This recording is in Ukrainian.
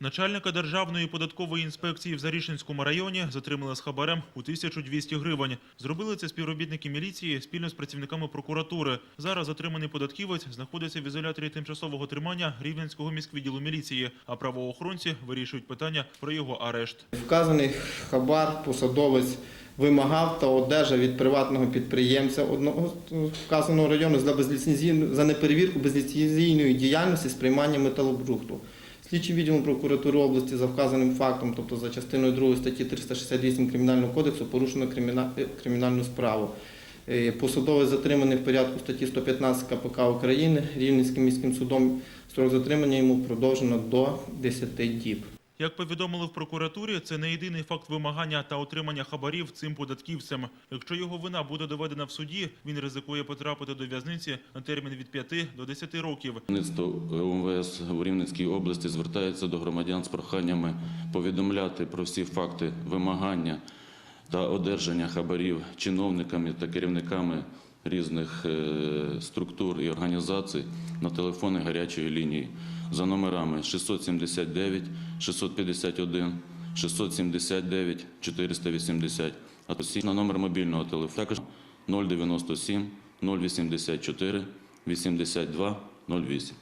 Начальника Державної податкової інспекції в Зарішинському районі затримали з хабарем у 1200 гривень. Зробили це співробітники міліції спільно з працівниками прокуратури. Зараз затриманий податківець знаходиться в ізоляторі тимчасового тримання Рівненського міськвідділу міліції, а правоохоронці вирішують питання про його арешт. Вказаний хабар посадовець вимагав та одержав від приватного підприємця одного вказаного району за безліцензійну за неперевірку безліцензійної діяльності з приймання металобрухту. Слідчий відділом прокуратури області за вказаним фактом, тобто за частиною 2 статті 368 Кримінального кодексу, порушено е, кримінальну справу. Е, Посадовець затриманий в порядку статті 115 КПК України Рівненським міським судом. Строк затримання йому продовжено до 10 діб. Як повідомили в прокуратурі, це не єдиний факт вимагання та отримання хабарів цим податківцем. Якщо його вина буде доведена в суді, він ризикує потрапити до в'язниці на термін від 5 до 10 років. УМВС у Рівненській області звертається до громадян з проханнями повідомляти про всі факти вимагання та одержання хабарів чиновниками та керівниками різних е, структур і організацій на телефони гарячої лінії. За номерами 679, 651, 679, 480, а також на номер мобільного телефону. Також 097 084 82 08.